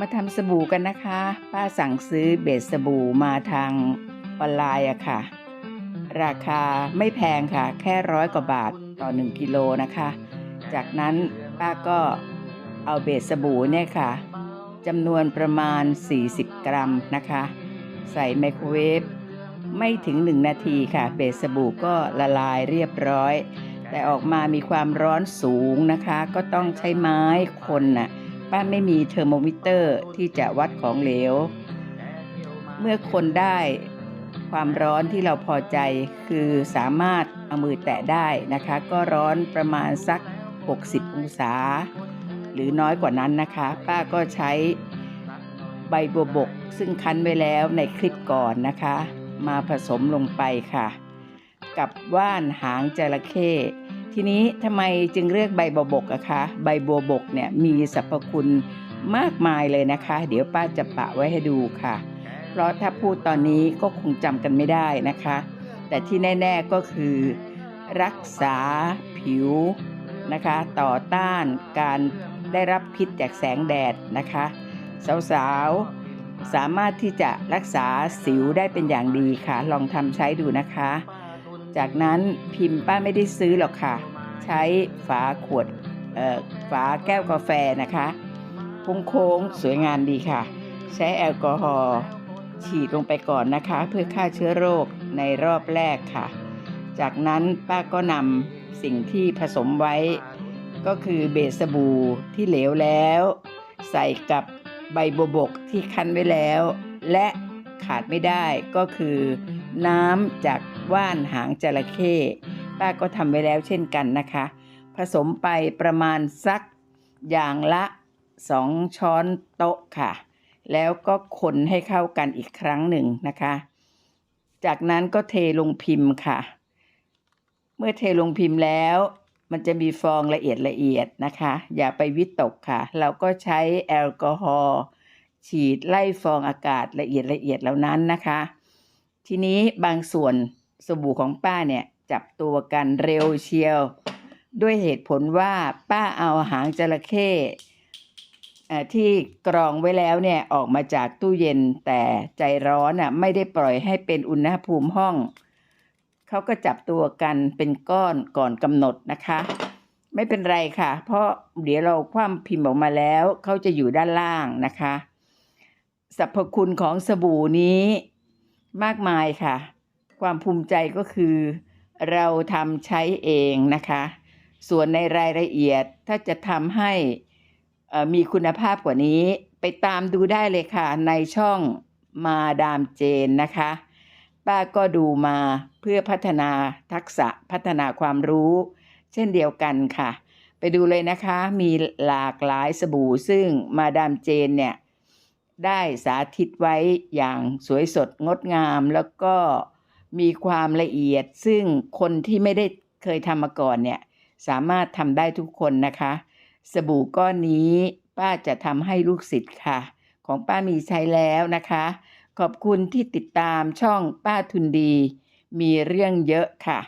มาทำสบู่กันนะคะ ป้าสั่งซื้อเบสสบู่มาทางออนไลน์อะค่ะ ราคาไม่แพงค่ะ แค่ร้อยกว่าบาทต่อ 1กิโลนะคะ จากนั้นป้าก็เอาเบสสบู่เนี่ยค่ะจำนวนประมาณ 40 กรัมนะคะ ใส่ไมโครเวฟไม่ถึง 1 นาทีค่ะ เบสสบู่ก็ละลายเรียบร้อย แต่ออกมามีความร้อนสูงนะคะ ก็ต้องใช้ไม้คนน่ะ ป้าไม่มีเทอร์โมมิเตอร์ที่จะวัดของเหลว เมื่อคนได้ความร้อนที่เราพอใจคือสามารถเอามือแตะได้นะคะ ก็ร้อนประมาณสัก 60 องศา หรือน้อยกว่านั้นนะคะ ป้าก็ใช้ใบบัวบก ซึ่งคั้นไว้แล้วในคลิปก่อนนะคะ มาผสมลงไปค่ะ กับว่านหางจระเข้ ทีนี้ทำไมจึงเรียกใบบัวบกอะคะ ใบบัวบกเนี่ยมีสรรพคุณมากมายเลยนะคะ เดี๋ยวป้าจะปะไว้ให้ดูค่ะ เพราะถ้าพูดตอนนี้ก็คงจำกันไม่ได้นะคะ แต่ที่แน่ ๆก็คือ รักษาผิวนะคะ ต่อต้านการได้รับพิษจากแสงแดดนะคะ สาวๆสามารถที่จะรักษาสิวได้เป็นอย่างดีค่ะ ลองทำใช้ดูนะคะ จากนั้นพิมพ์ป้าไม่ได้ซื้อหรอกค่ะ ใช้ฝาขวดฝาแก้วกาแฟนะคะโค้งๆสวยงามดีค่ะ ใช้แอลกอฮอล์ฉีดลงไปก่อนนะคะ เพื่อฆ่าเชื้อโรคในรอบแรกค่ะ จากนั้นป้าก็นำสิ่งที่ผสมไว้ ก็คือเบสสบู่ที่เหลวแล้ว ใส่กับใบบัวบกที่คั้นไว้แล้ว และขาดไม่ได้ก็คือน้ำจาก ว่านหางจระเข้ป้าก็ทำไว้แล้วเช่นกันนะคะ ผสมไปประมาณสักอย่างละ 2 ช้อนโต๊ะค่ะ แล้วก็คนให้เข้ากันอีกครั้งหนึ่งนะคะ จากนั้นก็เทลงพิมพ์ค่ะ เมื่อเทลงพิมพ์แล้ว มันจะมีฟองละเอียดละเอียดนะคะ อย่าไปวิตกค่ะ เราก็ใช้แอลกอฮอล์ฉีดไล่ฟองอากาศละเอียดละเอียดเหล่านั้นนะคะ ทีนี้บางส่วน สบู่ของป้าเนี่ยจับตัวกันเร็วเชียว ด้วยเหตุผลว่าป้าเอาหางจระเข้ที่กรองไว้แล้วเนี่ยออกมาจากตู้เย็นแต่ใจร้อนอะไม่ได้ปล่อยให้เป็นอุณหภูมิห้อง เขาก็จับตัวกันเป็นก้อนก่อนกำหนดนะคะ ไม่เป็นไรค่ะ เพราะเดี๋ยวเราคว่ำพิมพ์ออกมาแล้วเขาจะอยู่ด้านล่างนะคะสรรพคุณของสบู่นี้มากมายค่ะ ความภูมิใจก็คือ เราทำใช้เองนะคะ ส่วนในรายละเอียดถ้าจะทำให้มีคุณภาพกว่านี้ ไปตามดูได้เลยค่ะ ในช่องมาดามเจนนะคะ ป้าก็ดูมาเพื่อพัฒนาทักษะพัฒนาความรู้ เช่นเดียวกันค่ะ ไปดูเลยนะคะมีหลากหลายสบู่ซึ่งมาดามเจนเนี่ยได้สาธิตไว้อย่างสวยสดงดงามแล้วก็ มีความละเอียด ซึ่งคนที่ไม่ได้เคยทำมาก่อนเนี่ย สามารถทำได้ทุกคนนะคะ สบู่ก้อนนี้ป้าจะทำให้ลูกศิษย์ค่ะ ของป้ามีใช้แล้วนะคะ ขอบคุณที่ติดตามช่องป้าทุนดี มีเรื่องเยอะค่ะ